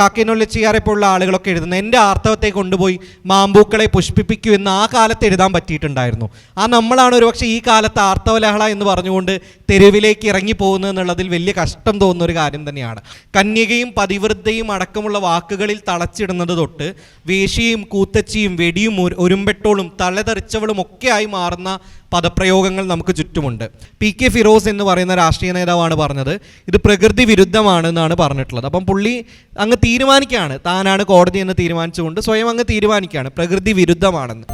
കാക്കേനൊല്ലിച്ചിയാറെ പോലുള്ള ആളുകളൊക്കെ എഴുതുന്നത് എന്റെ ആർത്തവത്തെ കൊണ്ടുപോയി മാമ്പൂക്കളെ പുഷ്പിപ്പിക്കൂ എന്ന് ആ കാലത്ത് എഴുതാൻ പറ്റിയിട്ടുണ്ടായിരുന്നു. ആ നമ്മളാണ് ഒരുപക്ഷെ ഈ കാലത്ത് ആർത്തവലഹള എന്ന് പറഞ്ഞുകൊണ്ട് തെരുവിലേക്ക് ഇറങ്ങി പോകുന്നത് എന്നുള്ളതിൽ വലിയ കഷ്ടം തോന്നുന്ന ഒരു കാര്യം തന്നെയാണ്. കന്യകയും പതിവൃദ്ധയും അടക്കമുള്ള വാക്കുകളിൽ തളച്ചിടുന്നത് തൊട്ട് വേശിയും കൂത്തച്ചിയും വെടിയും ഒരു- ഒരുമ്പെട്ടോളും തലതെറിച്ചവളും ഒക്കെയായി മാറുന്ന പദപ്രയോഗങ്ങൾ നമുക്ക് ചുറ്റുമുണ്ട്. പി കെ ഫിറോസ് എന്ന് പറയുന്ന രാഷ്ട്രീയ നേതാവാണ് പറഞ്ഞത്. ഇത് പ്രകൃതി വിരുദ്ധമാണ് എന്നാണ് പറഞ്ഞിട്ടുള്ളത്. അപ്പം പുള്ളി അങ്ങ് തീരുമാനിക്കുകയാണ്. താനാണ് കോടതി എന്ന് തീരുമാനിച്ചുകൊണ്ട് സ്വയം അങ്ങ് തീരുമാനിക്കുകയാണ്. പ്രകൃതി വിരുദ്ധമാണെന്ന്.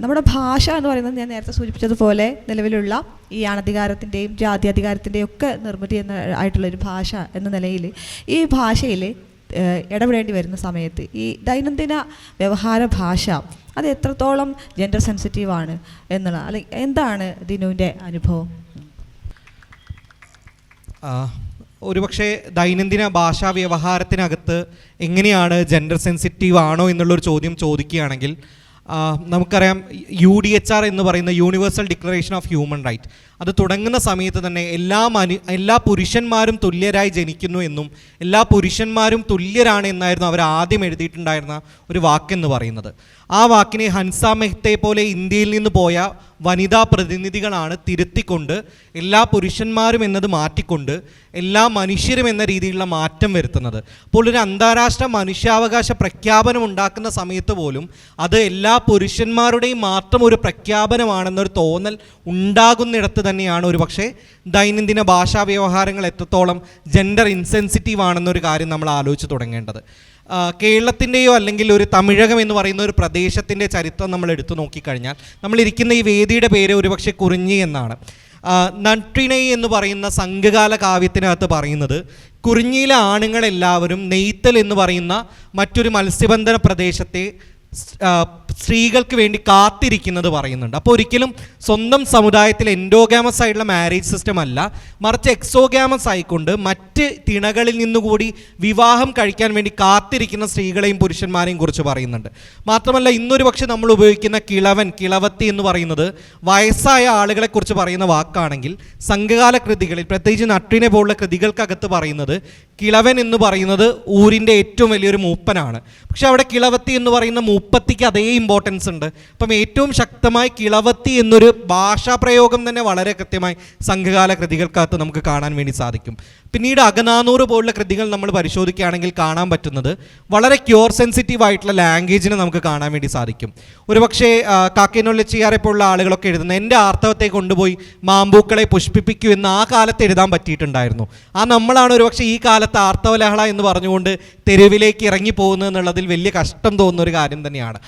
നമ്മുടെ ഭാഷ എന്ന് പറയുന്നത് ഞാൻ നേരത്തെ സൂചിപ്പിച്ചതുപോലെ നിലവിലുള്ള ഈ അണധികാരത്തിന്റെയും ജാതി അധികാരത്തിന്റെയും ഒക്കെ നിർമ്മിതി എന്ന ആയിട്ടുള്ളൊരു ഭാഷ എന്ന നിലയിൽ ഈ ഭാഷയിൽ ഇടപെടേണ്ടി വരുന്ന സമയത്ത് ഈ ദൈനംദിന വ്യവഹാര ഭാഷ അത് എത്രത്തോളം ജെൻഡർ സെൻസിറ്റീവ് ആണ് എന്നുള്ള അല്ലെങ്കിൽ എന്താണ് ദിനുവിന്റെ അനുഭവം? ഒരുപക്ഷെ ദൈനംദിന ഭാഷാ വ്യവഹാരത്തിനകത്ത് എങ്ങനെയാണ് ജെൻഡർ സെൻസിറ്റീവ് ആണോ എന്നുള്ളൊരു ചോദ്യം ചോദിക്കുകയാണെങ്കിൽ നമുക്കറിയാം യു ഡി എച്ച് ആർ എന്ന് പറയുന്ന universal declaration of human right അത് തുടങ്ങുന്ന സമയത്ത് തന്നെ എല്ലാ മനു എല്ലാ പുരുഷന്മാരും തുല്യരായി ജനിക്കുന്നു എന്നും എല്ലാ പുരുഷന്മാരും തുല്യരാണ് എന്നായിരുന്നു അവർ ആദ്യം എഴുതിയിട്ടുണ്ടായിരുന്ന ഒരു വാക്കെന്ന് പറയുന്നത്. ആ വാക്കിനെ ഹൻസ മെഹ്ത്തെ പോലെ ഇന്ത്യയിൽ നിന്ന് പോയ വനിതാ പ്രതിനിധികളാണ് തിരുത്തിക്കൊണ്ട് എല്ലാ പുരുഷന്മാരും എന്നത് മാറ്റിക്കൊണ്ട് എല്ലാ മനുഷ്യരും എന്ന രീതിയിലുള്ള മാറ്റം വരുത്തുന്നത്. അപ്പോൾ ഒരു അന്താരാഷ്ട്ര മനുഷ്യാവകാശ പ്രഖ്യാപനം ഉണ്ടാക്കുന്ന സമയത്ത് പോലും അത് എല്ലാ പുരുഷന്മാരുടെയും മാത്രം ഒരു പ്രഖ്യാപനമാണെന്നൊരു തോന്നൽ ഉണ്ടാകുന്നിടത്ത് തന്നെയാണ് ഒരു പക്ഷേ ദൈനംദിന ഭാഷാ വ്യവഹാരങ്ങൾ എത്രത്തോളം ജെൻഡർ ഇൻസെൻസിറ്റീവ് ആണെന്നൊരു കാര്യം നമ്മൾ ആലോചിച്ച് തുടങ്ങേണ്ടത്. കേരളത്തിന്റെയോ അല്ലെങ്കിൽ ഒരു തമിഴകം എന്ന് പറയുന്ന ഒരു പ്രദേശത്തിന്റെ ചരിത്രം നമ്മൾ എടുത്തു നോക്കിക്കഴിഞ്ഞാൽ നമ്മളിരിക്കുന്ന ഈ വേദിയുടെ പേര് ഒരുപക്ഷെ കുറിഞ്ഞി എന്നാണ്. നട്രിണൈ എന്ന് പറയുന്ന സംഘകാല കാവ്യത്തിനകത്ത് പറയുന്നത് കുറിഞ്ഞിയിലെ ആണുങ്ങളെല്ലാവരും നെയ്ത്തൽ എന്ന് പറയുന്ന മറ്റൊരു മത്സ്യബന്ധന പ്രദേശത്തെ സ്ത്രീകൾക്ക് വേണ്ടി കാത്തിരിക്കുന്നത് പറയുന്നുണ്ട്. അപ്പോൾ ഒരിക്കലും സ്വന്തം സമുദായത്തിൽ എൻഡോഗാമസ് ആയിട്ടുള്ള മാരേജ് സിസ്റ്റം അല്ല. മറിച്ച് എക്സോഗാമസ് ആയിക്കൊണ്ട് മറ്റ് തിണകളിൽ നിന്നുകൂടി വിവാഹം കഴിക്കാൻ വേണ്ടി കാത്തിരിക്കുന്ന സ്ത്രീകളെയും പുരുഷന്മാരെയും കുറിച്ച് പറയുന്നുണ്ട്. മാത്രമല്ല ഇന്നൊരു പക്ഷെ നമ്മൾ ഉപയോഗിക്കുന്ന കിളവൻ കിളവത്തി എന്ന് പറയുന്നത് വയസ്സായ ആളുകളെക്കുറിച്ച് പറയുന്ന വാക്കാണെങ്കിൽ സംഘകാല കൃതികളിൽ പ്രത്യേകിച്ച് നട്ടിനെ പോലുള്ള കൃതികൾക്കകത്ത് പറയുന്നത് കിളവൻ എന്ന് പറയുന്നത് ഊരിന്റെ ഏറ്റവും വലിയൊരു മൂപ്പനാണ്. പക്ഷെ അവിടെ കിളവത്തി എന്ന് പറയുന്ന മൂപ്പത്തിക്ക് അതേ ഇമ്പോർട്ടൻസ് ഉണ്ട്. അപ്പം ഏറ്റവും ശക്തമായി കിളവത്തി എന്നൊരു ഭാഷാപ്രയോഗം തന്നെ വളരെ കൃത്യമായി സംഘകാല കൃതികൾക്കകത്ത് നമുക്ക് കാണാൻ വേണ്ടി സാധിക്കും. പിന്നീട് അകനാനൂറ് പോലുള്ള കൃതികൾ നമ്മൾ പരിശോധിക്കുകയാണെങ്കിൽ കാണാൻ പറ്റുന്നത് വളരെ ക്യൂർ സെൻസിറ്റീവ് ആയിട്ടുള്ള ലാംഗ്വേജിനെ നമുക്ക് കാണാൻ വേണ്ടി സാധിക്കും. ഒരുപക്ഷേ ചെയ്യാറെ പോലുള്ള ആളുകളൊക്കെ എഴുതുന്നത് എന്റെ ആർത്തവത്തെ കൊണ്ടുപോയി മാമ്പൂക്കളെ പുഷ്പിപ്പിക്കൂ എന്ന് ആ കാലത്ത് എഴുതാൻ പറ്റിയിട്ടുണ്ടായിരുന്നു. ആ നമ്മളാണ് ഒരുപക്ഷെ ഈ കാലത്ത് ആർത്തവലഹള എന്ന് പറഞ്ഞുകൊണ്ട് തെരുവിലേക്ക് ഇറങ്ങി പോകുന്നു എന്നുള്ളതിൽ വലിയ കഷ്ടം തോന്നുന്ന ഒരു കാര്യം തന്നെയാണ്.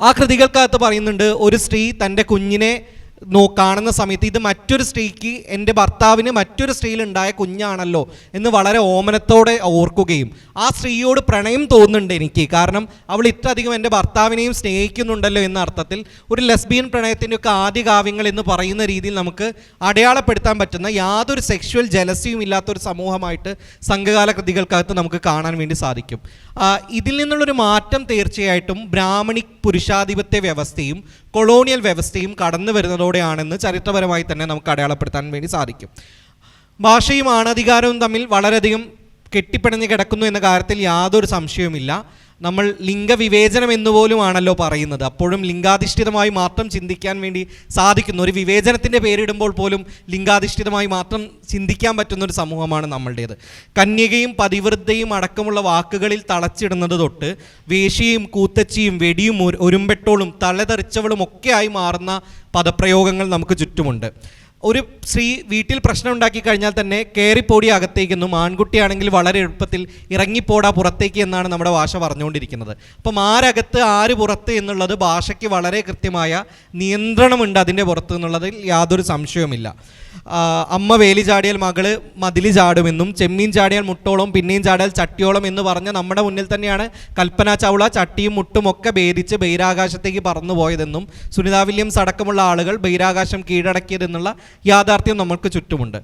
ആ കൃതികൾക്കകത്ത് പറയുന്നുണ്ട് ഒരു സ്ത്രീ തന്റെ കുഞ്ഞിനെ നോ കാണുന്ന സമയത്ത് ഇത് മറ്റൊരു സ്ത്രീക്ക് എന്റെ ഭർത്താവിന് മറ്റൊരു സ്ത്രീയിൽ ഉണ്ടായ കുഞ്ഞാണല്ലോ എന്ന് വളരെ ഓമനത്തോടെ ഓർക്കുകയും ആ സ്ത്രീയോട് പ്രണയം തോന്നുന്നുണ്ട് എനിക്ക്. കാരണം അവൾ ഇത്രയധികം എന്റെ ഭർത്താവിനെയും സ്നേഹിക്കുന്നുണ്ടല്ലോ എന്ന അർത്ഥത്തിൽ ഒരു ലെസ്ബിയൻ പ്രണയത്തിന്റെ ഒക്കെ ആദ്യ കാവ്യങ്ങൾ എന്ന് പറയുന്ന രീതിയിൽ നമുക്ക് അടയാളപ്പെടുത്താൻ പറ്റുന്ന യാതൊരു സെക്ഷുവൽ ജലസിയും ഇല്ലാത്തൊരു സമൂഹമായിട്ട് സംഘകാല കൃതികൾക്കകത്ത് നമുക്ക് കാണാൻ വേണ്ടി സാധിക്കും. ഇതിൽ നിന്നുള്ളൊരു മാറ്റം തീർച്ചയായിട്ടും ബ്രാഹ്മണി പുരുഷാധിപത്യ വ്യവസ്ഥയും കൊളോണിയൽ വ്യവസ്ഥയും കടന്നു വരുന്നതോടെയാണെന്ന് ചരിത്രപരമായി തന്നെ നമുക്ക് അടയാളപ്പെടുത്താൻ വേണ്ടി സാധിക്കും. ഭാഷയും ആണധികാരവും തമ്മിൽ വളരെയധികം കെട്ടിപ്പിണഞ്ഞ് കിടക്കുന്നു എന്ന കാര്യത്തിൽ യാതൊരു സംശയവുമില്ല. നമ്മൾ ലിംഗവിവേചനം എന്നുപോലുമാണല്ലോ പറയുന്നത്. അപ്പോഴും ലിംഗാധിഷ്ഠിതമായി മാത്രം ചിന്തിക്കാൻ വേണ്ടി സാധിക്കുന്നു ഒരു വിവേചനത്തിന്റെ പേരിടുമ്പോൾ പോലും ലിംഗാധിഷ്ഠിതമായി മാത്രം ചിന്തിക്കാൻ പറ്റുന്ന ഒരു സമൂഹമാണ് നമ്മളുടേത്. കന്യകയും പതിവൃദ്ധയും അടക്കമുള്ള വാക്കുകളിൽ തളച്ചിടുന്നത് തൊട്ട് വേശിയും കൂത്തച്ചിയും വെടിയും ഒരു- ഒരുമ്പെട്ടോളും തലതെറിച്ചവളും ഒക്കെയായി മാറുന്ന പദപ്രയോഗങ്ങൾ നമുക്ക് ചുറ്റുമുണ്ട്. ഒരു സ്ത്രീ വീട്ടിൽ പ്രശ്നം ഉണ്ടാക്കി കഴിഞ്ഞാൽ തന്നെ കയറിപ്പോടി അകത്തേക്കെന്നും ആൺകുട്ടിയാണെങ്കിൽ വളരെ എളുപ്പത്തിൽ ഇറങ്ങിപ്പോടാ പുറത്തേക്ക് എന്നാണ് നമ്മുടെ ഭാഷ പറഞ്ഞുകൊണ്ടിരിക്കുന്നത്. അപ്പം ആരകത്ത് ആര് പുറത്ത് എന്നുള്ളത് ഭാഷയ്ക്ക് വളരെ കൃത്യമായ നിയന്ത്രണമുണ്ട് അതിന്റെ പുറത്ത് എന്നുള്ളതിൽ യാതൊരു സംശയവുമില്ല. അമ്മ വേലി ചാടിയാൽ മകൾ മതിലി ചാടുമെന്നും ചെമ്മീൻ ചാടിയാൽ മുട്ടോളം പിന്നെയും ചാടിയാൽ ചട്ടിയോളം എന്ന് പറഞ്ഞ നമ്മുടെ മുന്നിൽ തന്നെയാണ് കൽപ്പന ചൗള ചട്ടിയും മുട്ടും ഒക്കെ ഭേദിച്ച് ബഹിരാകാശത്തേക്ക് പറന്നു പോയതെന്നും സുനിത വില്യംസ് അടക്കമുള്ള ആളുകൾ ബഹിരാകാശം കീഴടക്കിയതെന്നുള്ള യാഥാർത്ഥ്യം നമ്മൾക്ക് ചുറ്റുമുണ്ട്.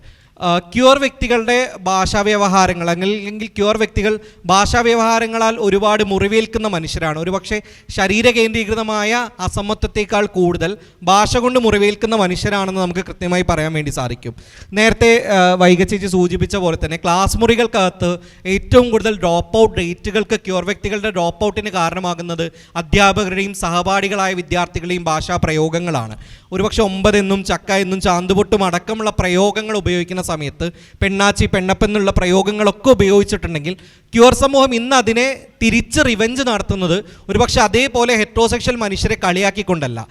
ക്യൂർ വ്യക്തികളുടെ ഭാഷാ വ്യവഹാരങ്ങൾ അല്ലെങ്കിൽ ക്യൂർ വ്യക്തികൾ ഭാഷാ വ്യവഹാരങ്ങളാൽ ഒരുപാട് മുറിവേൽക്കുന്ന മനുഷ്യരാണ്. ഒരുപക്ഷെ ശരീര കേന്ദ്രീകൃതമായ അസമത്വത്തേക്കാൾ കൂടുതൽ ഭാഷ കൊണ്ട് മുറിവേൽക്കുന്ന മനുഷ്യരാണെന്ന് നമുക്ക് കൃത്യമായി പറയാൻ വേണ്ടി സാധിക്കും. നേരത്തെ വൈകച്ചേച്ചി സൂചിപ്പിച്ച പോലെ തന്നെ ക്ലാസ് മുറികൾക്കകത്ത് ഏറ്റവും കൂടുതൽ ഡ്രോപ്പ് ഔട്ട് റേറ്റുകൾക്ക് ക്യൂർ വ്യക്തികളുടെ ഡ്രോപ്പ് ഔട്ടിന് കാരണമാകുന്നത് അധ്യാപകരുടെയും സഹപാഠികളായ വിദ്യാർത്ഥികളുടെയും ഭാഷാ പ്രയോഗങ്ങളാണ്. ഒരുപക്ഷെ ഒമ്പതെന്നും ചക്ക എന്നും ചാന്തുപൊട്ടും അടക്കമുള്ള പ്രയോഗങ്ങൾ ഉപയോഗിക്കുന്ന സമയത്ത് പെണ്ണാച്ചി പെണ്ണപ്പെന്നുള്ള പ്രയോഗങ്ങളൊക്കെ ഉപയോഗിച്ചിട്ടുണ്ടെങ്കിൽ ക്യൂർ സമൂഹം ഇന്ന് അതിനെ തിരിച്ച് റിവെഞ്ച് നടത്തുന്നത് ഒരുപക്ഷെ അതേപോലെ ഹെറ്ററോസെക്ഷൽ മനുഷ്യരെ കളിയാക്കിക്കൊണ്ടല്ല.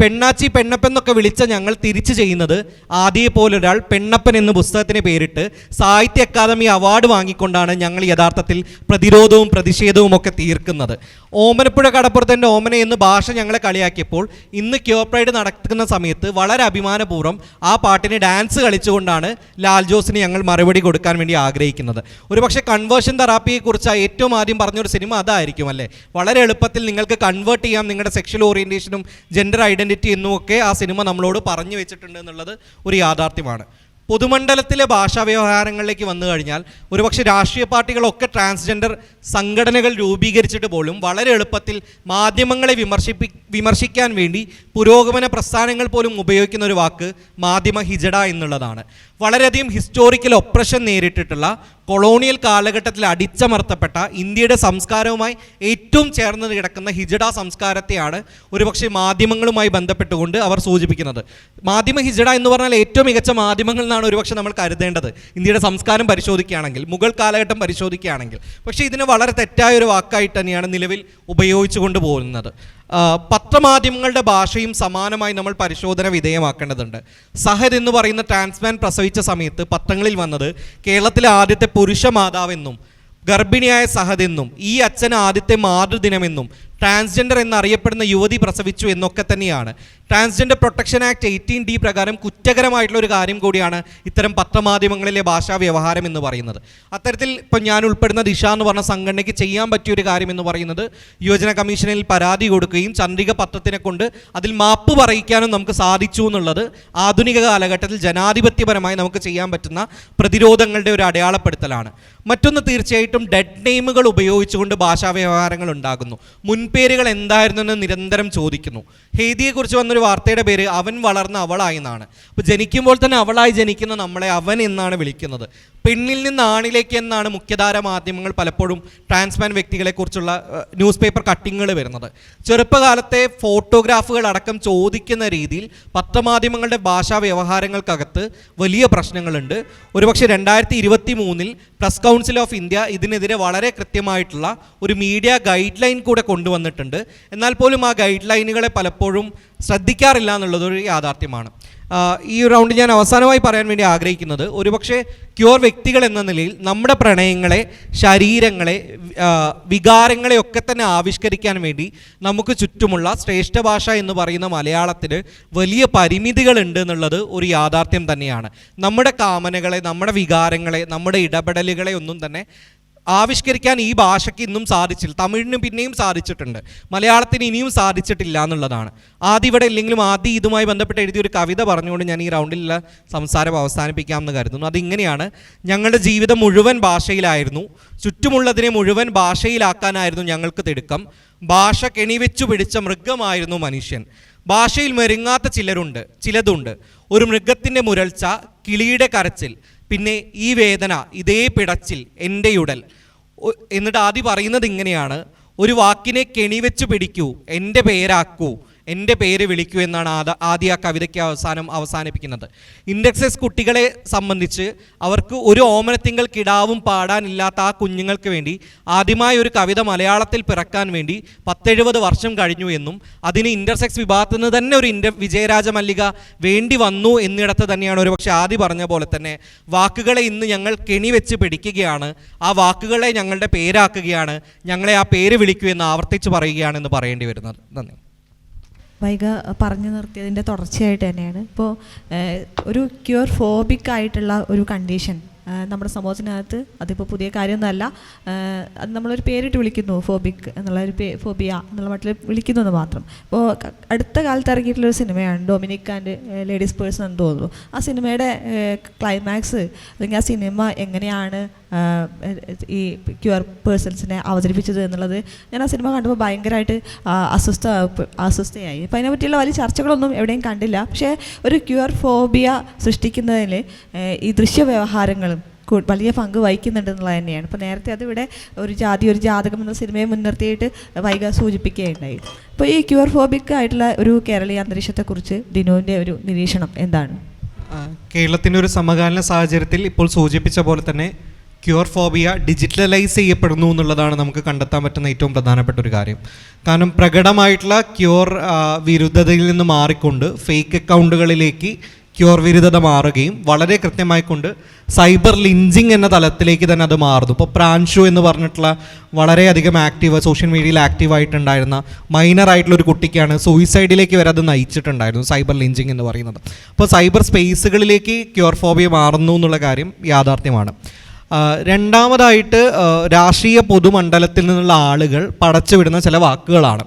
പെണ്ണാച്ചി പെണ്ണപ്പൻ വിളിച്ച ഞങ്ങൾ തിരിച്ചു ചെയ്യുന്നത് ആദ്യ പോലെ ഒരാൾ പെണ്ണപ്പൻ എന്ന പുസ്തകത്തിന് പേരിട്ട് സാഹിത്യ അക്കാദമി അവാർഡ് വാങ്ങിക്കൊണ്ടാണ് ഞങ്ങൾ യഥാർത്ഥത്തിൽ പ്രതിരോധവും പ്രതിഷേധവും ഒക്കെ തീർക്കുന്നത്. ഓമനപ്പുഴ കടപ്പുറത്തിന്റെ ഓമന എന്ന് ഭാഷ ഞങ്ങളെ കളിയാക്കിയപ്പോൾ ഇന്ന് ക്യോപ്രൈഡ് നടക്കുന്ന സമയത്ത് വളരെ അഭിമാനപൂർവം ആ പാട്ടിന് ഡാൻസ് കളിച്ചുകൊണ്ടാണ് ലാൽ ജോസിന് ഞങ്ങൾ മറുപടി കൊടുക്കാൻ വേണ്ടി ആഗ്രഹിക്കുന്നത്. ഒരുപക്ഷെ കൺവേർഷൻ തെറാപ്പിയെക്കുറിച്ച് ഏറ്റവും ആദ്യം പറഞ്ഞൊരു സിനിമ അതായിരിക്കും അല്ലേ? വളരെ എളുപ്പത്തിൽ നിങ്ങൾക്ക് കൺവേർട്ട് ചെയ്യാം നിങ്ങളുടെ സെക്ഷൽ ഓറിയന്റേഷനും ജെൻഡർ ഐഡന്റിറ്റി എന്നുമൊക്കെ ആ സിനിമ നമ്മളോട് പറഞ്ഞു വെച്ചിട്ടുണ്ട് എന്നുള്ളത് ഒരു യാഥാർത്ഥ്യമാണ്. പൊതുമണ്ഡലത്തിലെ ഭാഷാ വ്യവഹാരങ്ങളിലേക്ക് വന്നു കഴിഞ്ഞാൽ ഒരുപക്ഷെ രാഷ്ട്രീയ പാർട്ടികളൊക്കെ ട്രാൻസ്ജെൻഡർ സംഘടനകൾ രൂപീകരിച്ചിട്ട് പോലും വളരെ എളുപ്പത്തിൽ മാധ്യമങ്ങളെ വിമർശിപ്പി വിമർശിക്കാൻ വേണ്ടി പുരോഗമന പ്രസ്ഥാനങ്ങൾ പോലും ഉപയോഗിക്കുന്ന ഒരു വാക്ക് മാധ്യമ ഹിജഡ എന്നുള്ളതാണ്. വളരെയധികം ഹിസ്റ്റോറിക്കൽ ഒപ്രഷൻ നേരിട്ടിട്ടുള്ള കൊളോണിയൽ കാലഘട്ടത്തിൽ അടിച്ചമർത്തപ്പെട്ട ഇന്ത്യയുടെ സംസ്കാരവുമായി ഏറ്റവും ചേർന്ന് കിടക്കുന്ന ഹിജഡ സംസ്കാരത്തെയാണ് ഒരുപക്ഷെ മാധ്യമങ്ങളുമായി ബന്ധപ്പെട്ടുകൊണ്ട് അവർ സൂചിപ്പിക്കുന്നത്. മാധ്യമ ഹിജഡ എന്ന് പറഞ്ഞാൽ ഏറ്റവും മികച്ച മാധ്യമങ്ങൾ എന്നാണ് ഒരുപക്ഷെ നമ്മൾ കരുതേണ്ടത്. ഇന്ത്യയുടെ സംസ്കാരം പരിശോധിക്കുകയാണെങ്കിൽ മുഗൾ കാലഘട്ടം പരിശോധിക്കുകയാണെങ്കിൽ. പക്ഷേ ഇതിനെ വളരെ തെറ്റായ ഒരു വാക്കായിട്ട് തന്നെയാണ് നിലവിൽ ഉപയോഗിച്ചുകൊണ്ട് കൊണ്ടുപോകുന്നത് ആ, പത്രമാധ്യമങ്ങളുടെ ഭാഷയും സമാനമായി നമ്മൾ പരിശോധന വിധേയമാക്കേണ്ടതുണ്ട്. സഹദ് എന്ന് പറയുന്ന ട്രാൻസ്മാൻ പ്രസവിച്ച സമയത്ത് പത്രങ്ങളിൽ വന്നത് കേരളത്തിലെ ആദ്യത്തെ പുരുഷ മാതാവെന്നും ഗർഭിണിയായ സഹദ് എന്നും ഈ അച്ഛൻ ആദ്യത്തെ മാതൃദിനമെന്നും ട്രാൻസ്ജെൻഡർ എന്നറിയപ്പെടുന്ന യുവതി പ്രസവിച്ചു എന്നൊക്കെ തന്നെയാണ്. Transgender protection act eighteen D പ്രകാരം കുറ്റകരമായിട്ടുള്ള ഒരു കാര്യം കൂടിയാണ് ഇത്തരം പത്രമാധ്യമങ്ങളിലെ ഭാഷാ വ്യവഹാരം എന്ന് പറയുന്നത്. അത്തരത്തിൽ ഇപ്പം ഞാൻ ഉൾപ്പെടുന്ന ദിശ എന്ന് പറഞ്ഞ സംഘടനയ്ക്ക് ചെയ്യാൻ പറ്റിയ ഒരു കാര്യം എന്ന് പറയുന്നത് യുവജന കമ്മീഷനിൽ പരാതി കൊടുക്കുകയും ചന്ദ്രിക പത്രത്തിനെ കൊണ്ട് അതിൽ മാപ്പ് പറയിക്കാനും നമുക്ക് സാധിച്ചു എന്നുള്ളത് ആധുനിക കാലഘട്ടത്തിൽ ജനാധിപത്യപരമായി നമുക്ക് ചെയ്യാൻ പറ്റുന്ന പ്രതിരോധങ്ങളുടെ ഒരു അടയാളപ്പെടുത്തലാണ്. മറ്റൊന്ന് തീർച്ചയായിട്ടും ഡെഡ് നെയിമുകൾ ഉപയോഗിച്ചുകൊണ്ട് ഭാഷാ വ്യവഹാരങ്ങൾ ഉണ്ടാകുന്നു. മുൻപേരുകൾ എന്തായിരുന്നു എന്ന് നിരന്തരം ചോദിക്കുന്നു. ഹേദിയെക്കുറിച്ച് വന്നൊരു വാർത്തയുടെ പേര് അവൻ വളർന്ന അവളായി എന്നാണ്. അപ്പോൾ ജനിക്കുമ്പോൾ തന്നെ അവളായി ജനിക്കുന്ന നമ്മളെ അവൻ എന്നാണ് വിളിക്കുന്നത്. പെണ്ണിൽ നിന്ന് ആണിലേക്ക് എന്നാണ് മുഖ്യധാര മാധ്യമങ്ങൾ പലപ്പോഴും ട്രാൻസ്മാൻ വ്യക്തികളെക്കുറിച്ചുള്ള ന്യൂസ് പേപ്പർ കട്ടിങ്ങുകൾ വരുന്നത്. ചെറുപ്പകാലത്തെ ഫോട്ടോഗ്രാഫുകൾ അടക്കം ചോദിക്കുന്ന രീതിയിൽ പത്രമാധ്യമങ്ങളുടെ ഭാഷാ വ്യവഹാരങ്ങൾക്കകത്ത് വലിയ പ്രശ്നങ്ങളുണ്ട്. ഒരുപക്ഷെ രണ്ടായിരത്തി ഇരുപത്തി മൂന്നിൽ പ്രസ് കൗൺസിൽ ഓഫ് ഇന്ത്യ ഇതിനെതിരെ വളരെ കൃത്യമായിട്ടുള്ള ഒരു മീഡിയ ഗൈഡ് ലൈൻ കൂടെ കൊണ്ടുവന്നിട്ടുണ്ട്. എന്നാൽ പോലും ആ ഗൈഡ് ലൈനുകളെ പലപ്പോഴും ശ്രദ്ധിക്കാറില്ല എന്നുള്ളത് ഒരു യാഥാർത്ഥ്യമാണ്. ഈ റൗണ്ട് ഞാൻ അവസാനമായി പറയാൻ വേണ്ടി ആഗ്രഹിക്കുന്നത് ഒരുപക്ഷെ ക്യൂർ വ്യക്തികൾ എന്ന നിലയിൽ നമ്മുടെ പ്രണയങ്ങളെ ശരീരങ്ങളെ വികാരങ്ങളെ ഒക്കെ തന്നെ ആവിഷ്കരിക്കാൻ വേണ്ടി നമുക്ക് ചുറ്റുമുള്ള ശ്രേഷ്ഠ ഭാഷ എന്ന് പറയുന്ന മലയാളത്തിന് വലിയ പരിമിതികളുണ്ട് എന്നുള്ളത് ഒരു യാഥാർത്ഥ്യം തന്നെയാണ്. നമ്മുടെ കാമനകളെ നമ്മുടെ വികാരങ്ങളെ നമ്മുടെ ഇടപെടലുകളെ ഒന്നും തന്നെ ആവിഷ്കരിക്കാൻ ഈ ഭാഷയ്ക്ക് ഇന്നും സാധിച്ചില്ല. തമിഴിന് പിന്നെയും സാധിച്ചിട്ടുണ്ട്. മലയാളത്തിന് ഇനിയും സാധിച്ചിട്ടില്ല എന്നുള്ളതാണ്. ആദ്യം ഇവിടെ ഇല്ലെങ്കിലും ആദ്യം ഇതുമായി ബന്ധപ്പെട്ട് എഴുതിയൊരു കവിത പറഞ്ഞുകൊണ്ട് ഞാൻ ഈ റൗണ്ടിലുള്ള സംസാരം അവസാനിപ്പിക്കാമെന്ന് കരുതുന്നു. അതിങ്ങനെയാണ്. ഞങ്ങളുടെ ജീവിതം മുഴുവൻ ഭാഷയിലായിരുന്നു. ചുറ്റുമുള്ളതിനെ മുഴുവൻ ഭാഷയിലാക്കാനായിരുന്നു ഞങ്ങൾക്ക് തിടുക്കം. ഭാഷ കെണിവെച്ചു പിടിച്ച മൃഗമായിരുന്നു മനുഷ്യൻ. ഭാഷയിൽ മെരുങ്ങാത്ത ചിലരുണ്ട്. ചിലതുണ്ട്. ഒരു മൃഗത്തിന്റെ മുരൾച്ച കിളിയുടെ കരച്ചിൽ പിന്നെ ഈ വേദന ഇതേ പിടച്ചിൽ എന്റെ ഉടൽ. എന്നിട്ട് ആദ്യം പറയുന്നത് ഇങ്ങനെയാണ്. ഒരു വാക്കിനെ കെണിവെച്ച് പിടിക്കൂ. എന്റെ പേരാക്കൂ. എന്റെ പേര് വിളിക്കൂ എന്നാണ് ആദ ആദ്യ ആ കവിതയ്ക്ക് അവസാനം അവസാനിപ്പിക്കുന്നത്. ഇൻഡെക്സസ് കുട്ടികളെ സംബന്ധിച്ച് അവർക്ക് ഒരു ഓമനത്തിങ്കൾ കിടാവും പാടാനില്ലാത്ത ആ കുഞ്ഞുങ്ങൾക്ക് വേണ്ടി ആദ്യമായി ഒരു കവിത മലയാളത്തിൽ പിറക്കാൻ വേണ്ടി പത്തെഴുപത് വർഷം കഴിഞ്ഞു എന്നും അതിന് ഇന്റർസെക്സ് വിഭാഗത്തിൽ നിന്ന് തന്നെ ഒരു ഇന്റർ വിജയരാജ മല്ലിക വേണ്ടി വന്നു എന്നിടത്ത് തന്നെയാണ് ഒരു പക്ഷേ ആദ്യം പറഞ്ഞ പോലെ തന്നെ വാക്കുകളെ ഇന്ന് ഞങ്ങൾ കെണി വെച്ച് പിടിക്കുകയാണ് ആ വാക്കുകളെ ഞങ്ങളുടെ പേരാക്കുകയാണ് ഞങ്ങളെ ആ പേര് വിളിക്കൂ എന്ന് ആവർത്തിച്ച് പറയുകയാണെന്ന് പറയേണ്ടി വരുന്നത്. നന്ദി. വൈഗ പറഞ്ഞു നിർത്തിയതിന്റെ തുടർച്ചയായിട്ട് തന്നെയാണ്. ഇപ്പോൾ ഒരു ക്യൂർ ഫോബിക് ആയിട്ടുള്ള ഒരു കണ്ടീഷൻ നമ്മുടെ സമൂഹത്തിനകത്ത് അതിപ്പോൾ പുതിയ കാര്യമൊന്നുമല്ല. അത് നമ്മളൊരു പേരിട്ട് വിളിക്കുന്നു ഫോബിക് എന്നുള്ള ഒരു പേ ഫോബിയ എന്നുള്ള മട്ടിൽ വിളിക്കുന്നു എന്ന് മാത്രം. ഇപ്പോൾ അടുത്ത കാലത്ത് ഇറങ്ങിയിട്ടുള്ളൊരു സിനിമയാണ് ഡൊമിനിക് ആൻഡ് ലേഡീസ് പേഴ്സൺ എന്ന് തോന്നുന്നു. ആ സിനിമയുടെ ക്ലൈമാക്സ് അല്ലെങ്കിൽ ആ സിനിമ എങ്ങനെയാണ് ഈ ക്യൂർ പേഴ്സൺസിനെ അവതരിപ്പിച്ചത് എന്നുള്ളത് ഞാൻ ആ സിനിമ കണ്ടപ്പോൾ ഭയങ്കരമായിട്ട് അസ്വസ്ഥ അസ്വസ്ഥയായി. അപ്പോൾ അതിനെപ്പറ്റിയുള്ള വലിയ ചർച്ചകളൊന്നും എവിടെയും കണ്ടില്ല. പക്ഷേ ഒരു ക്യൂർ ഫോബിയ സൃഷ്ടിക്കുന്നതിൽ ഈ ദൃശ്യവ്യവഹാരങ്ങളും വലിയ പങ്ക് വഹിക്കുന്നുണ്ട് എന്നുള്ളത് തന്നെയാണ്. ഇപ്പോൾ നേരത്തെ അതിവിടെ ഒരു ജാതി ഒരു ജാതകം എന്ന സിനിമയെ മുൻനിർത്തിയിട്ട് വൈക സൂചിപ്പിക്കുകയുണ്ടായി. അപ്പോൾ ഈ ക്യൂർ ഫോബിക് ആയിട്ടുള്ള ഒരു കേരളീയ അന്തരീക്ഷത്തെക്കുറിച്ച് ദിനുവിന്റെ ഒരു നിരീക്ഷണം എന്താണ്? കേരളത്തിന്റെ ഒരു സമകാലീന സാഹചര്യത്തിൽ ഇപ്പോൾ സൂചിപ്പിച്ച പോലെ തന്നെ ക്യൂർ ഫോബിയ ഡിജിറ്റലൈസ് ചെയ്യപ്പെടുന്നു എന്നുള്ളതാണ് നമുക്ക് കണ്ടെത്താൻ പറ്റുന്ന ഏറ്റവും പ്രധാനപ്പെട്ട ഒരു കാര്യം. കാരണം പ്രകടമായിട്ടുള്ള ക്യൂർ വിരുദ്ധതയിൽ നിന്ന് മാറിക്കൊണ്ട് ഫേക്ക് അക്കൗണ്ടുകളിലേക്ക് ക്യൂർ വിരുദ്ധത മാറുകയും വളരെ കൃത്യമായി കൊണ്ട് സൈബർ ലിഞ്ചിങ് എന്ന തലത്തിലേക്ക് തന്നെ അത് മാറുന്നു. ഇപ്പോൾ പ്രാൻഷു എന്ന് പറഞ്ഞിട്ടുള്ള വളരെയധികം ആക്റ്റീവ് സോഷ്യൽ മീഡിയയിൽ ആക്റ്റീവ് ആയിട്ടുണ്ടായിരുന്ന മൈനർ ആയിട്ടുള്ള ഒരു കുട്ടിക്കാണ് സൂയിസൈഡിലേക്ക് വരെ അത് നയിച്ചിട്ടുണ്ടായിരുന്നു സൈബർ ലിഞ്ചിങ് എന്ന് പറയുന്നത്. അപ്പോൾ സൈബർ സ്പേസുകളിലേക്ക് ക്യൂർ ഫോബിയ മാറുന്നു എന്നുള്ള കാര്യം യാഥാർത്ഥ്യമാണ്. രണ്ടാമതായിട്ട് രാഷ്ട്രീയ പൊതുമണ്ഡലത്തിൽ നിന്നുള്ള ആളുകൾ പടച്ചുവിടുന്ന ചില വാക്കുകളാണ്.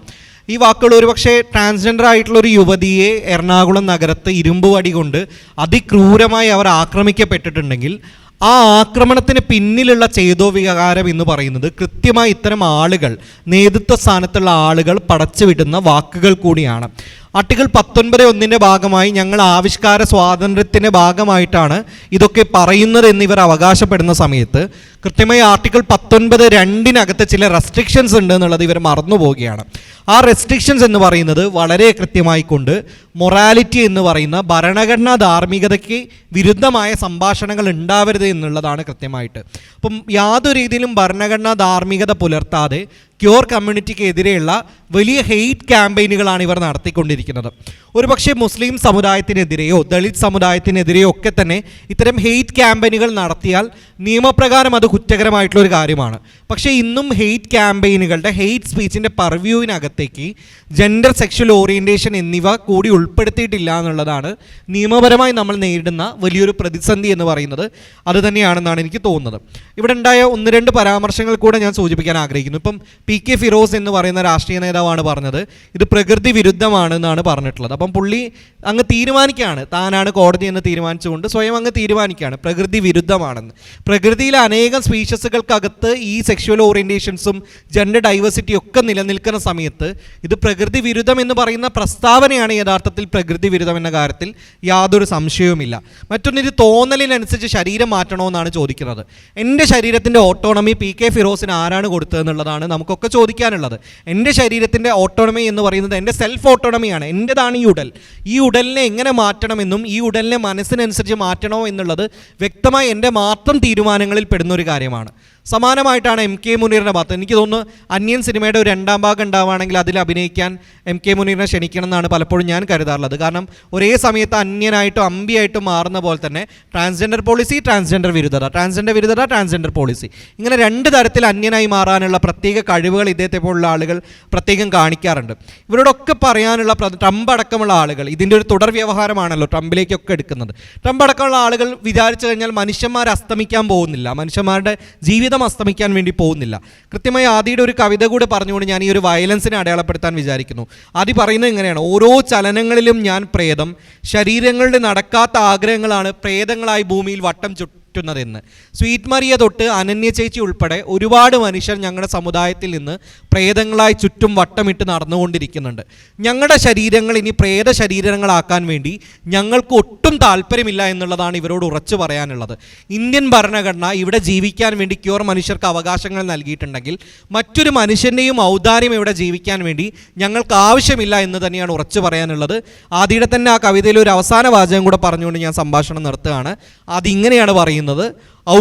ഈ വാക്കുകൾ ഒരുപക്ഷെ ട്രാൻസ്ജെൻഡർ ആയിട്ടുള്ള ഒരു യുവതിയെ എറണാകുളം നഗരത്ത് ഇരുമ്പ് വടി കൊണ്ട് അതിക്രൂരമായി അവർ ആക്രമിക്കപ്പെട്ടിട്ടുണ്ടെങ്കിൽ ആ ആക്രമണത്തിന് പിന്നിലുള്ള ചേതോ വികാരം എന്ന് പറയുന്നത് കൃത്യമായി ഇത്തരം ആളുകൾ നേതൃത്വ സ്ഥാനത്തുള്ള ആളുകൾ പടച്ചുവിടുന്ന വാക്കുകൾ കൂടിയാണ്. ആർട്ടിക്കിൾ പത്തൊൻപത് ഒന്നിന്റെ ഭാഗമായി ഞങ്ങൾ ആവിഷ്കാര സ്വാതന്ത്ര്യത്തിന്റെ ഭാഗമായിട്ടാണ് ഇതൊക്കെ പറയുന്നത് എന്നിവർ അവകാശപ്പെടുന്ന സമയത്ത്. കൃത്യമായി ആർട്ടിക്കിൾ പത്തൊൻപത് രണ്ടിനകത്ത് ചില റെസ്ട്രിക്ഷൻസ് ഉണ്ട് എന്നുള്ളത് ഇവർ മറന്നു പോവുകയാണ് ആ റെസ്ട്രിക്ഷൻസ് എന്ന് പറയുന്നത് വളരെ കൃത്യമായി കൊണ്ട് മൊറാലിറ്റി എന്ന് പറയുന്ന ഭരണഘടനാ ധാർമ്മികതയ്ക്ക് വിരുദ്ധമായ സംഭാഷണങ്ങൾ ഉണ്ടാവരുത് എന്നുള്ളതാണ് കൃത്യമായിട്ട്. അപ്പം യാതൊരു രീതിയിലും ഭരണഘടനാ ധാർമ്മികത പുലർത്താതെ ക്യൂർ കമ്മ്യൂണിറ്റിക്കെതിരെയുള്ള വലിയ ഹെയ്റ്റ് ക്യാമ്പയിനുകളാണ് ഇവർ നടത്തിക്കൊണ്ടിരിക്കുന്നത്. ഒരുപക്ഷെ മുസ്ലിം സമുദായത്തിനെതിരെയോ ദളിത് സമുദായത്തിനെതിരെയോ ഒക്കെ തന്നെ ഇത്തരം ഹെയ്റ്റ് ക്യാമ്പയിനുകൾ നടത്തിയാൽ നിയമപ്രകാരം അത് കുറ്റകരമായിട്ടുള്ള ഒരു കാര്യമാണ്. പക്ഷേ ഇന്നും ഹെയ്റ്റ് ക്യാമ്പയിനുകളുടെ ഹെയ്റ്റ് സ്പീച്ചിന്റെ പർവ്യൂവിനകത്തേക്ക് ജെൻഡർ സെക്ഷൽ ഓറിയന്റേഷൻ എന്നിവ കൂടി ഉൾപ്പെടുത്തിയിട്ടില്ല എന്നുള്ളതാണ് നിയമപരമായി നമ്മൾ നേരിടുന്ന വലിയൊരു പ്രതിസന്ധി എന്ന് പറയുന്നത്. അത് തന്നെയാണെന്നാണ് എനിക്ക് തോന്നുന്നത്. ഇവിടെ ഉണ്ടായ ഒന്ന് രണ്ട് പരാമർശങ്ങൾ കൂടെ ഞാൻ സൂചിപ്പിക്കാൻ ആഗ്രഹിക്കുന്നു. ഇപ്പം പി കെ ഫിറോസ് എന്ന് പറയുന്ന രാഷ്ട്രീയ നേതാവാണ് പറഞ്ഞത്. ഇത് പ്രകൃതി വിരുദ്ധമാണ് എന്നാണ് പറഞ്ഞിട്ടുള്ളത്. അപ്പം പുള്ളി അങ്ങ് തീരുമാനിക്കുകയാണ്. താനാണ് കോടതി എന്ന് തീരുമാനിച്ചുകൊണ്ട് സ്വയം അങ്ങ് തീരുമാനിക്കുകയാണ്. പ്രകൃതി വിരുദ്ധമാണെന്ന്. പ്രകൃതിയിൽ അനേകം സ്പീഷ്യസുകൾക്കകത്ത് ഈ സെക്ഷുവൽ ഓറിയന്റേഷൻസും ജെൻഡർ ഡൈവേഴ്സിറ്റി ഒക്കെ നിലനിൽക്കുന്ന സമയത്ത് ഇത് പ്രകൃതി വിരുദ്ധം എന്ന് പറയുന്ന പ്രസ്താവനയാണ് യഥാർത്ഥത്തിൽ പ്രകൃതി വിരുദ്ധം എന്ന കാര്യത്തിൽ യാതൊരു സംശയവുമില്ല. മറ്റൊന്ന് ഇത് തോന്നലിനനുസരിച്ച് ശരീരം മാറ്റണമെന്നാണ് ചോദിക്കുന്നത്. എന്റെ ശരീരത്തിന്റെ ഓട്ടോണമി പി കെ ഫിറോസിന് ആരാണ് കൊടുത്തതെന്നുള്ളതാണ് നമുക്കൊക്കെ ചോദിക്കാനുള്ളത്. എന്റെ ശരീരത്തിന്റെ ഓട്ടോണമി എന്ന് പറയുന്നത് എന്റെ സെൽഫ് ഓട്ടോണമിയാണ് എന്റെതാണ് ഈ ഉടൽ. ഈ ഉടലിനെ എങ്ങനെ മാറ്റണമെന്നും ഈ ഉടലിനെ മനസ്സിനനുസരിച്ച് മാറ്റണോ എന്നുള്ളത് വ്യക്തമായി എന്റെ മാത്രം തീരുമാനങ്ങളിൽ പെടുന്ന ഒരു കാര്യമാണ്. സമാനമായിട്ടാണ് എം കെ മുനീറിന്റെ ഭാഗത്ത്. എനിക്ക് തോന്നുന്നു അന്യൻ സിനിമയുടെ ഒരു രണ്ടാം ഭാഗം ഉണ്ടാവുകയാണെങ്കിൽ അതിൽ അഭിനയിക്കാൻ എം കെ മുനീറിനെ ക്ഷണിക്കണം എന്നാണ് പലപ്പോഴും ഞാൻ കരുതാറുള്ളത്. കാരണം ഒരേ സമയത്ത് അന്യനായിട്ടും അമ്പിയായിട്ടും മാറുന്ന പോലെ തന്നെ ട്രാൻസ്ജെൻഡർ പോളിസി ട്രാൻസ്ജെൻഡർ വിരുദ്ധത. ട്രാൻസ്ജെൻഡർ വിരുദ്ധത ട്രാൻസ്ജെൻഡർ പോളിസി. ഇങ്ങനെ രണ്ട് തരത്തിൽ അന്യനായി മാറാനുള്ള പ്രത്യേക കഴിവുകൾ ഇദ്ദേഹത്തെ പോലുള്ള ആളുകൾ പ്രത്യേകം കാണിക്കാറുണ്ട്. ഇവരോടൊക്കെ പറയാനുള്ള ട്രംപ് അടക്കമുള്ള ആളുകൾ ഇതിന്റെ ഒരു തുടർ വ്യവഹാരമാണല്ലോ ട്രംപിലേക്കൊക്കെ എടുക്കുന്നത്. ട്രംപ് അടക്കമുള്ള ആളുകൾ വിചാരിച്ചു കഴിഞ്ഞാൽ മനുഷ്യന്മാർ അസ്തമിക്കാൻ പോകുന്നില്ല. മനുഷ്യന്മാരുടെ ജീവിതം അസ്തമിക്കാൻ വേണ്ടി പോകുന്നില്ല. കൃത്യമായി ആദിയുടെ ഒരു കവിത കൂടെ പറഞ്ഞുകൊണ്ട് ഞാൻ ഈ ഒരു വയലൻസിനെ അടയാളപ്പെടുത്താൻ വിചാരിക്കുന്നു. ആദി പറയുന്നത് ഇങ്ങനെയാണ്. ഓരോ ചലനങ്ങളിലും ഞാൻ പ്രേതം. ശരീരങ്ങളുടെ നടക്കാത്ത ആഗ്രഹങ്ങളാണ് പ്രേതങ്ങളായി ഭൂമിയിൽ വട്ടം ചുറ്റുന്നതെന്ന് സ്വീറ്റ് മറിയ തൊട്ട് അനന്യ ചേച്ചി ഉൾപ്പെടെ ഒരുപാട് മനുഷ്യർ ഞങ്ങളുടെ സമുദായത്തിൽ നിന്ന് പ്രേതങ്ങളായി ചുറ്റും വട്ടമിട്ട് നടന്നുകൊണ്ടിരിക്കുന്നുണ്ട്. ഞങ്ങളുടെ ശരീരങ്ങൾ ഇനി പ്രേത ശരീരങ്ങളാക്കാൻ വേണ്ടി ഞങ്ങൾക്ക് ഒട്ടും താല്പര്യമില്ല എന്നുള്ളതാണ് ഇവരോട് ഉറച്ചു പറയാനുള്ളത്. ഇന്ത്യൻ ഭരണഘടന ഇവിടെ ജീവിക്കാൻ വേണ്ടി ക്യൂർ മനുഷ്യർക്ക് അവകാശങ്ങൾ നൽകിയിട്ടുണ്ടെങ്കിൽ മറ്റൊരു മനുഷ്യന്റെയും ഔദാര്യം ഇവിടെ ജീവിക്കാൻ വേണ്ടി ഞങ്ങൾക്ക് ആവശ്യമില്ല എന്ന് തന്നെയാണ് ഉറച്ചു പറയാനുള്ളത്. ആദ്യയുടെ തന്നെ ആ കവിതയിൽ ഒരു അവസാന വാചകം കൂടെ പറഞ്ഞുകൊണ്ട് ഞാൻ സംഭാഷണം നിർത്തുകയാണ്. അതിങ്ങനെയാണ് പറയുന്നത്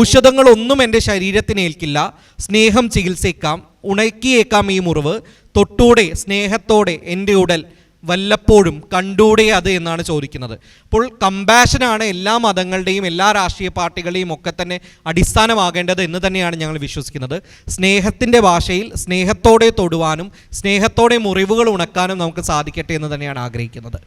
ഔഷധങ്ങളൊന്നും എന്റെ ശരീരത്തിന് ഏൽക്കില്ല സ്നേഹം ചികിത്സിക്കാം ഉണക്കിയേക്കാം ഈ മുറിവ് തൊട്ടൂടെ സ്നേഹത്തോടെ എന്റെ ഉടൽ വല്ലപ്പോഴും കണ്ടൂടെ അത് എന്നാണ് ചോദിക്കുന്നത്. അപ്പോൾ കമ്പാഷനാണ് എല്ലാ മതങ്ങളുടെയും എല്ലാ രാഷ്ട്രീയ പാർട്ടികളുടെയും ഒക്കെ തന്നെ അടിസ്ഥാനമാകേണ്ടത് എന്ന് തന്നെയാണ് ഞങ്ങൾ വിശ്വസിക്കുന്നത്. സ്നേഹത്തിന്റെ ഭാഷയിൽ സ്നേഹത്തോടെ തൊടുവാനും സ്നേഹത്തോടെ മുറിവുകൾ ഉണക്കാനും നമുക്ക് സാധിക്കട്ടെ എന്ന് തന്നെയാണ് ആഗ്രഹിക്കുന്നത്.